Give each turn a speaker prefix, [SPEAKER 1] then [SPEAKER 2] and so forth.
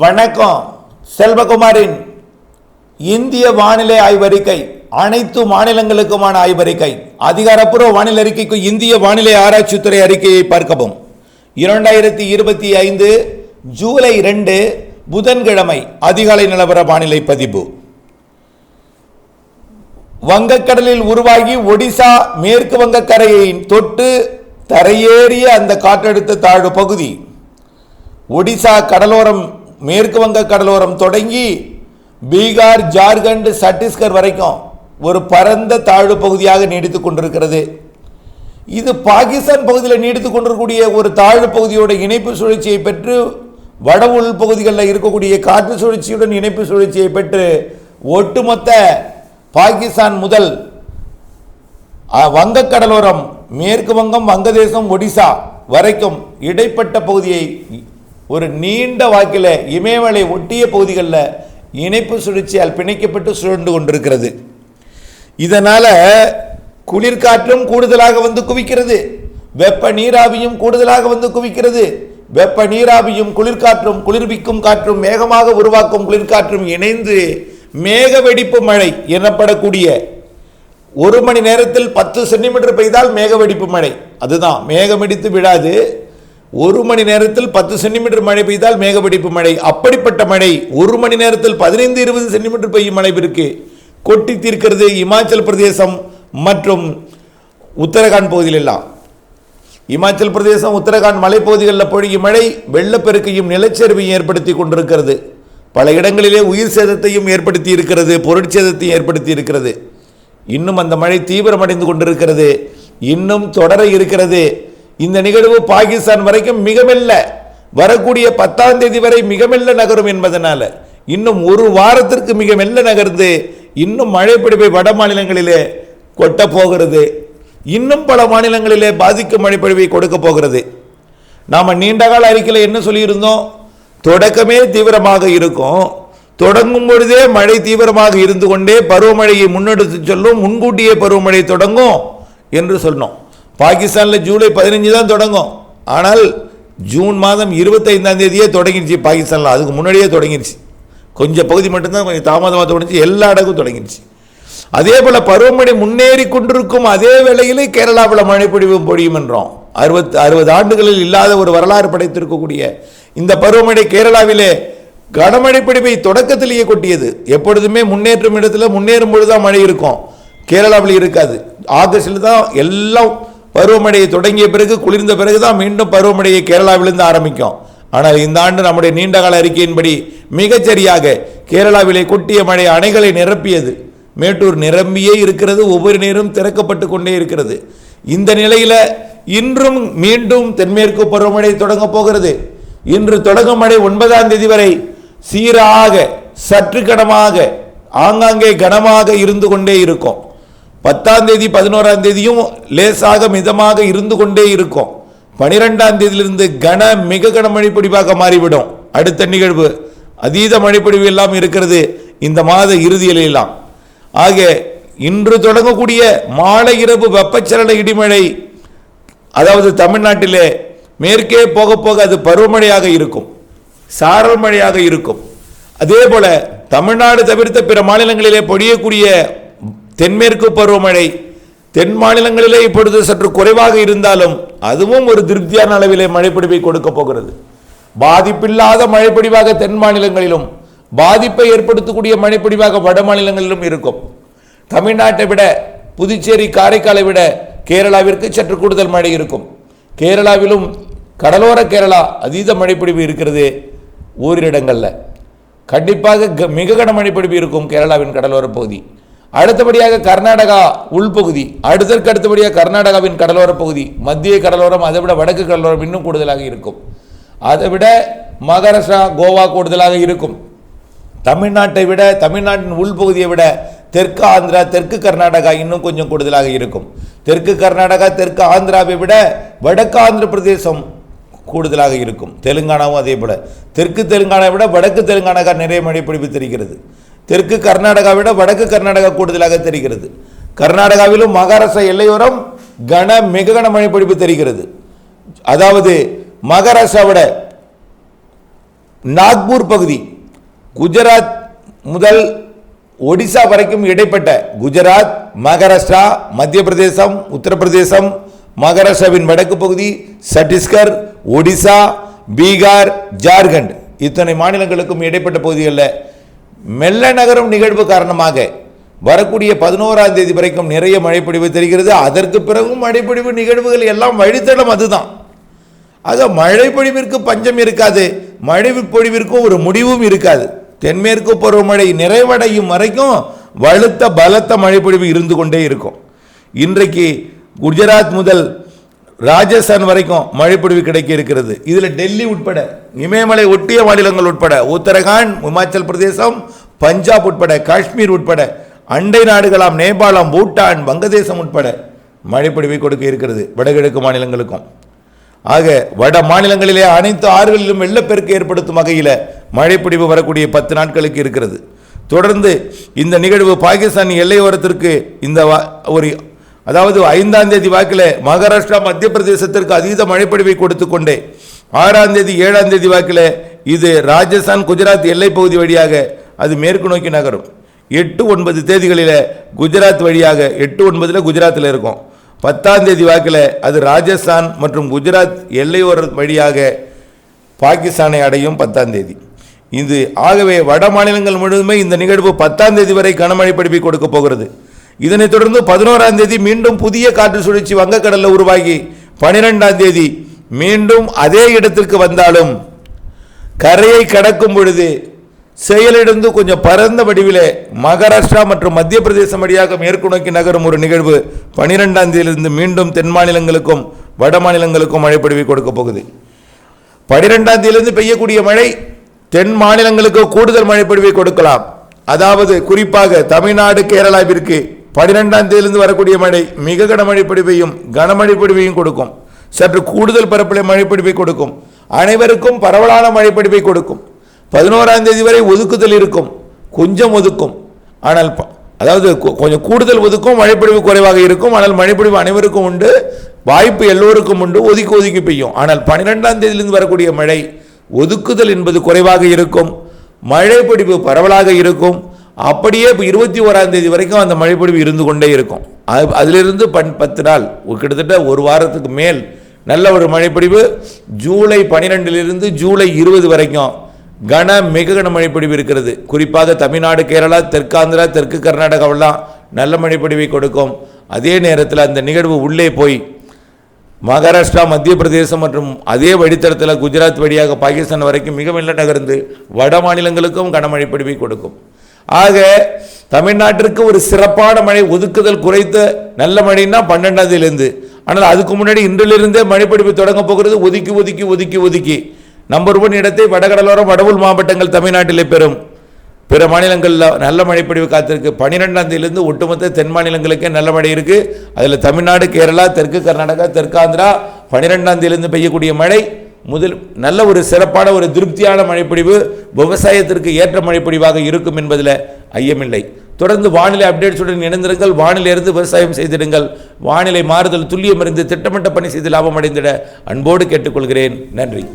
[SPEAKER 1] வணக்கம் செல்வகுமாரின் இந்திய வானிலை ஆய்வறிக்கை அனைத்து மாநிலங்களுக்குமான ஆய்வறிக்கை அதிகாரப்பூர்வ வானிலை அறிக்கைக்கு இந்திய வானிலை ஆராய்ச்சித்துறை அறிக்கையை பார்க்கவும். இரண்டாயிரத்தி இருபத்தி ஐந்து ஜூலை ரெண்டு புதன்கிழமை அதிகாலை நிலவர வானிலை பதிவு. வங்கக்கடலில் உருவாகி ஒடிசா மேற்கு வங்கக்கரையை தொட்டு தரையேறிய அந்த காற்றழுத்த தாழ்வு பகுதி. ஒடிசா கடலோரம் மேற்கு வங்க கடலோரம் தொடங்கி பீகார் ஜார்க்கண்ட் சத்தீஸ்கர் வரைக்கும் ஒரு பரந்த தாழ்வு பகுதியாக நீடித்து கொண்டிருக்கிறது. இது பாகிஸ்தான் பகுதியில் நீடித்து கொண்டிருக்கக்கூடிய ஒரு தாழ்வு பகுதியோட இணைப்பு சுழற்சியை பெற்று வட உள் பகுதிகளில் இருக்கக்கூடிய காற்று சுழற்சியுடன் இணைப்பு சுழற்சியை பெற்று ஒட்டுமொத்த பாகிஸ்தான் முதல் வங்கக்கடலோரம் மேற்கு வங்கம் வங்கதேசம் ஒடிசா வரைக்கும் இடைப்பட்ட பகுதியை ஒரு நீண்ட வாக்கில் இமயமலை ஒட்டிய பகுதிகளில் இணைப்பு சுழற்சியால் பிணைக்கப்பட்டு சுழன்று கொண்டிருக்கிறது. இதனால் குளிர்காற்றும் கூடுதலாக வந்து குவிக்கிறது. வெப்ப நீராவியும் கூடுதலாக வந்து குவிக்கிறது. வெப்ப நீராவியும் குளிர்காற்றும் குளிர்விக்கும் காற்றும் மேகமாக உருவாக்கும் குளிர்காற்றும் இணைந்து மேக வெடிப்பு மழை எனப்படக்கூடிய ஒரு மணி நேரத்தில் பத்து சென்டிமீட்டர் பெய்தால் மேக வெடிப்பு மழை. அதுதான். மேகமெடித்து விழாது. ஒரு மணி நேரத்தில் பத்து சென்டிமீட்டர் மழை பெய்தால் மேகப்பிடிப்பு மழை. அப்படிப்பட்ட மழை ஒரு மணி நேரத்தில் பதினைந்து இருபது சென்டிமீட்டர் பெய்யும் மழை இருக்கு கொட்டி தீர்க்கிறது இமாச்சல் பிரதேசம் மற்றும் உத்தரகாண்ட் பகுதியில் எல்லாம் இமாச்சல் பிரதேசம் உத்தரகாண்ட் மலைப்பகுதிகளில் பொழியும் மழை வெள்ளப்பெருக்கையும் நிலச்சரிவையும் ஏற்படுத்தி கொண்டிருக்கிறது. பல இடங்களிலே உயிர் சேதத்தையும் ஏற்படுத்தி இருக்கிறது பொருட்சேதத்தையும் ஏற்படுத்தி இருக்கிறது இன்னும் அந்த மழை தீவிரமடைந்து கொண்டிருக்கிறது. இன்னும் தொடர இருக்கிறது. இந்த நிகழ்வு பாகிஸ்தான் வரைக்கும் மிக மெல்ல வரக்கூடிய பத்தாம் தேதி வரை மிக மெல்ல நகரும் என்பதனால இன்னும் ஒரு வாரத்திற்கு மிக மெல்ல நகர்ந்து இன்னும் மழைப்பிடிப்பை வட மாநிலங்களிலே கொட்ட போகிறது. இன்னும் பல மாநிலங்களிலே பாதிக்கும் மழைப்பொழிவை கொடுக்க போகிறது. நாம் நீண்டகால அறிக்கையில் என்ன சொல்லியிருந்தோம்? தொடக்கமே தீவிரமாக இருக்கும். தொடங்கும் பொழுதே மழை தீவிரமாக இருந்து கொண்டே பருவமழையை முன்னெடுத்து சொல்லும் முன்கூட்டியே பருவமழை தொடங்கும் என்று சொன்னோம். பாகிஸ்தானில் ஜூலை பதினஞ்சு தான் தொடங்கும். ஆனால் ஜூன் மாதம் இருபத்தைந்தாம் தேதியே தொடங்கிடுச்சு பாகிஸ்தானில். அதுக்கு முன்னாடியே தொடங்கிடுச்சு. கொஞ்சம் பகுதி மட்டும்தான் கொஞ்சம் தாமதமாக தொடங்கிச்சு எல்லா இடக்கும் தொடங்கிடுச்சு. அதே போல் பருவமழை முன்னேறி கொண்டிருக்கும் அதே வேளையிலே கேரளாவில் மழை பொழிவும் பொழியும் என்றோம். அறுபத்து அறுபது ஆண்டுகளில் இல்லாத ஒரு வரலாறு படைத்திருக்கக்கூடிய இந்த பருவமழை கேரளாவிலே கனமழை பிடிப்பை தொடக்கத்திலேயே கொட்டியது. எப்பொழுதுமே முன்னேற்றும் இடத்துல முன்னேறும் பொழுதுதான் மழை இருக்கும். கேரளாவில் இருக்காது. ஆகஸ்டில் தான் எல்லாம் பருவமழையை தொடங்கிய பிறகு குளிர்ந்த பிறகு தான் மீண்டும் பருவமழையை கேரளாவிலிருந்து ஆரம்பிக்கும். ஆனால் இந்த ஆண்டு நம்முடைய நீண்டகால அறிக்கையின்படி மிகச்சரியாக கேரளாவிலே கொட்டிய மழை அணைகளை நிரப்பியது. மேட்டூர் நிரம்பியே இருக்கிறது ஒவ்வொரு நீரும் திறக்கப்பட்டு கொண்டே இருக்கிறது. இந்த நிலையில் இன்றும் மீண்டும் தென்மேற்கு பருவமழை தொடங்க போகிறது. இன்று தொடங்கும் மழை ஒன்பதாம் தேதி வரை சீராக சற்று கனமாக ஆங்காங்கே கனமாக இருந்து கொண்டே இருக்கும். பத்தாம் தேதி பதினோராம் தேதியும் லேசாக மிதமாக இருந்து கொண்டே இருக்கும். பனிரெண்டாம் தேதியிலிருந்து கன மிக கன மழைப்பொடிவாக மாறிவிடும். அடுத்த நிகழ்வு அதீத மழைப்பொடிவு எல்லாம் இருக்கிறது இந்த மாத இறுதியிலெல்லாம். ஆக இன்று தொடங்கக்கூடிய மாலை இரவு வெப்பச்சலன இடிமழை அதாவது தமிழ்நாட்டிலே மேற்கே போக போக அது பருவமழையாக இருக்கும். சாரல் மழையாக இருக்கும். அதே போல தமிழ்நாடு தவிர்த்த பிற மாநிலங்களிலே பொழியக்கூடிய தென்மேற்கு பருவமழை தென் மாநிலங்களிலே இப்பொழுது சற்று குறைவாக இருந்தாலும் அதுவும் ஒரு திருப்தியான அளவிலே மழைப்பிடிவை கொடுக்க போகிறது. பாதிப்பில்லாத மழைப்பிடிவாக தென் மாநிலங்களிலும் பாதிப்பை ஏற்படுத்தக்கூடிய மழைப்பிடிவாக வட மாநிலங்களிலும் இருக்கும். தமிழ்நாட்டை விட புதுச்சேரி காரைக்காலை விட கேரளாவிற்கு சற்று கூடுதல் மழை இருக்கும். கேரளாவிலும் கடலோர கேரளா அதீத மழைப்பிடிவு இருக்கிறது ஓரிடங்களில். கண்டிப்பாக க- மிக கன மழைப்பிடிவு இருக்கும் கேரளாவின் கடலோர பகுதி. அடுத்தபடியாக கர்நாடகா உள்பகுதி அடுத்தற்கு அடுத்தபடியாக கர்நாடகாவின் கடலோர பகுதி மத்திய கடலோரம் அதை விட வடக்கு கடலோரம் இன்னும் கூடுதலாக இருக்கும். அதை விட மகாராஷ்டிரா கோவா கூடுதலாக இருக்கும். தமிழ்நாட்டை விட தமிழ்நாட்டின் உள்பகுதியை விட தெற்கு ஆந்திரா தெற்கு கர்நாடகா இன்னும் கொஞ்சம் கூடுதலாக இருக்கும். தெற்கு கர்நாடகா தெற்கு ஆந்திராவை விட வடக்கு ஆந்திர பிரதேசம் கூடுதலாக இருக்கும். தெலுங்கானாவும் அதே போல. தெற்கு தெலுங்கானாவை விட வடக்கு தெலுங்கானா நிறைய மழை பிடிப்பு தெரிகிறது தெற்கு கர்நாடகா விட வடக்கு கர்நாடகா கூடுதலாக தெரிகிறது. கர்நாடகாவிலும் மகாராஷ்டிரா எல்லையோரம் கன மிக கன மழை பொழிப்பு தெரிகிறது. அதாவது மகாராஷ்டிராவிட நாக்பூர் பகுதி குஜராத் முதல் ஒடிசா வரைக்கும் இடைப்பட்ட குஜராத் மகாராஷ்டிரா மத்திய பிரதேசம் உத்தரப்பிரதேசம் மகாராஷ்டிராவின் வடக்கு பகுதி சத்தீஸ்கர் ஒடிசா பீகார் ஜார்க்கண்ட் இத்தனை மாநிலங்களுக்கும் இடைப்பட்ட பகுதிகளில் மெல்ல நகரும் நிகழ்வு காரணமாக வரக்கூடிய பதினோராம் தேதி வரைக்கும் நிறைய மழைப்பொழிவு தெரிகிறது. அதற்கு பிறகும் மழைப்பொழிவு நிகழ்வுகள் எல்லாம் வழித்தடம் அதுதான். ஆக மழைப்பொழிவிற்கு பஞ்சம் இருக்காது. மழை பொழிவிற்கும் ஒரு முடிவும் இருக்காது. தென்மேற்கு பருவமழை நிறைவடையும் வரைக்கும் வலுத்த பலத்த மழைப்பொழிவு இருந்து கொண்டே இருக்கும். இன்றைக்கு குஜராத் முதல் ராஜஸ்தான் வரைக்கும் மழைப்பொழிவு கிடைக்க இருக்கிறது. இதில் டெல்லி உட்பட இமயமலை ஒட்டிய மாநிலங்கள் உட்பட உத்தரகாண்ட் இமாச்சல் பிரதேசம் பஞ்சாப் உட்பட காஷ்மீர் உட்பட அண்டை நாடுகளாம் நேபாளம் பூட்டான் வங்கதேசம் உட்பட மழைப்பொழிவை கொடுக்க இருக்கிறது வடகிழக்கு மாநிலங்களுக்கும். ஆக வட மாநிலங்களிலே அனைத்து ஆறுகளிலும் வெள்ளப்பெருக்கு ஏற்படுத்தும் வகையில் மழைப்பிடிவு வரக்கூடிய பத்து நாட்களுக்கு இருக்கிறது. தொடர்ந்து இந்த நிகழ்வு பாகிஸ்தான் எல்லையோரத்திற்கு இந்த ஒரு அதாவது ஐந்தாம் தேதி வாக்கில் மகாராஷ்டிரா மத்திய பிரதேசத்திற்கு அதீத மழைப்பொழிவை கொடுத்து கொண்டே ஆறாம் தேதி ஏழாம் தேதி வாக்கில் இது ராஜஸ்தான் குஜராத் எல்லைப் பகுதி வழியாக அது மேற்கு நோக்கி நகரும். எட்டு ஒன்பது தேதிகளில் குஜராத் வழியாக எட்டு ஒன்பதில் குஜராத்தில் இருக்கும். பத்தாம் தேதி வாக்கில் அது ராஜஸ்தான் மற்றும் குஜராத் எல்லையோர வழியாக பாகிஸ்தானை அடையும் பத்தாம் தேதி. இது ஆகவே வட மாநிலங்கள் முழுவதுமே இந்த நிகழ்வு பத்தாம் தேதி வரை கனமழை படிப்பை கொடுக்க போகிறது. இதனைத் தொடர்ந்து பதினோராம் தேதி மீண்டும் புதிய காற்று சுழற்சி வங்கக்கடலில் உருவாகி பனிரெண்டாம் தேதி மீண்டும் அதே இடத்திற்கு வந்தாலும் கரையை கடக்கும் பொழுது செயலிழந்து கொஞ்சம் பரந்த வடிவிலே மகாராஷ்டிரா மற்றும் மத்திய பிரதேசம் வழியாக மேற்கு நோக்கி நகரும் ஒரு நிகழ்வு பனிரெண்டாம் தேதியிலிருந்து மீண்டும் தென் மாநிலங்களுக்கும் வட மாநிலங்களுக்கும் மழைப்பொழிவை கொடுக்க போகுது. பனிரெண்டாம் தேதியிலிருந்து பெய்யக்கூடிய மழை தென் மாநிலங்களுக்கு கூடுதல் மழைப்பொழிவை கொடுக்கலாம். அதாவது குறிப்பாக தமிழ்நாடு கேரளாவிற்கு பனிரெண்டாம் தேதியிலிருந்து வரக்கூடிய மழை மிக கனமழை பொழிவையும் கனமழை கொடுக்கும். சற்று கூடுதல் பரப்பிலே மழைப்பொழிவை கொடுக்கும். அனைவருக்கும் பரவலான மழைப்பொழிவை கொடுக்கும். பதினோராம் தேதி வரை ஒதுக்குதல் இருக்கும். கொஞ்சம் ஒதுக்கும். ஆனால் ப- அதாவது கொஞ்சம் கூடுதல் ஒதுக்கும் மழைப்பொழிவு குறைவாக இருக்கும். ஆனால் மழைப்பொழிவு அனைவருக்கும் உண்டு. வாய்ப்பு எல்லோருக்கும் உண்டு. ஒதுக்கி ஒதுக்கி பெய்யும். ஆனால் பன்னிரெண்டாம் தேதியிலிருந்து வரக்கூடிய மழை ஒதுக்குதல் என்பது குறைவாக இருக்கும். மழைப்பொழிவு பரவலாக இருக்கும். அப்படியே இப்போ இருபத்தி ஓராம் தேதி வரைக்கும் அந்த மழைப்பொழிவு இருந்து கொண்டே இருக்கும். அது அதிலிருந்து பன் பத்து நாள் கிட்டத்தட்ட ஒரு வாரத்துக்கு மேல் நல்ல ஒரு மழைப்பொழிவு ஜூலை பனிரெண்டிலிருந்து ஜூலை இருபது வரைக்கும் கன மிக கன மழைப்பொழிவு இருக்கிறது. குறிப்பாக தமிழ்நாடு கேரளா தெற்காந்திரா தெற்கு கர்நாடகாவெல்லாம் நல்ல மழைப்பொழிவை கொடுக்கும். அதே நேரத்தில் அந்த நிகழ்வு உள்ளே போய் மகாராஷ்டிரா மத்திய பிரதேசம் மற்றும் அதே வழித்தடத்தில் குஜராத் வழியாக பாகிஸ்தான் வரைக்கும் மிக மெல்ல நகர்ந்து வட மாநிலங்களுக்கும் கனமழை பொழிவை கொடுக்கும். ஆக தமிழ்நாட்டிற்கு ஒரு சிறப்பான மழை ஒதுக்குதல் குறைத்த நல்ல மழைன்னா பன்னெண்டாம் ஆனால் அதுக்கு முன்னாடி இன்றிலிருந்தே மழைப்பிடிப்பு தொடங்க போகிறது ஒதுக்கி ஒதுக்கி ஒதுக்கி ஒதுக்கி. நம்பர் ஒன் இடத்தை வடகடலோரம் வடவுள் மாவட்டங்கள் தமிழ்நாட்டிலே பெறும். பிற மாநிலங்களில் நல்ல மழைப்பொழிவு காத்திருக்கு. பன்னிரெண்டாம் தேதியிலிருந்து ஒட்டுமொத்த தென் மாநிலங்களுக்கே நல்ல மழை இருக்குது அதில் தமிழ்நாடு கேரளா தெற்கு கர்நாடகா தெற்காந்திரா பன்னிரெண்டாம் தேதியிலிருந்து பெய்யக்கூடிய மழை. முதல் நல்ல ஒரு சிறப்பான ஒரு திருப்தியான மழைப்பொழிவு விவசாயத்திற்கு ஏற்ற மழைப்பொழிவாக இருக்கும் என்பதில் ஐயமில்லை. தொடர்ந்து வானிலை அப்டேட்ஸுடன் இணைந்திருங்கள். வானிலையிலிருந்து விவசாயம் செய்திடுங்கள். வானிலை மாறுதல் துல்லியம் இருந்து திட்டமிட்ட பணி செய்து லாபம் அடைந்திட அன்போடு கேட்டுக்கொள்கிறேன். நன்றி.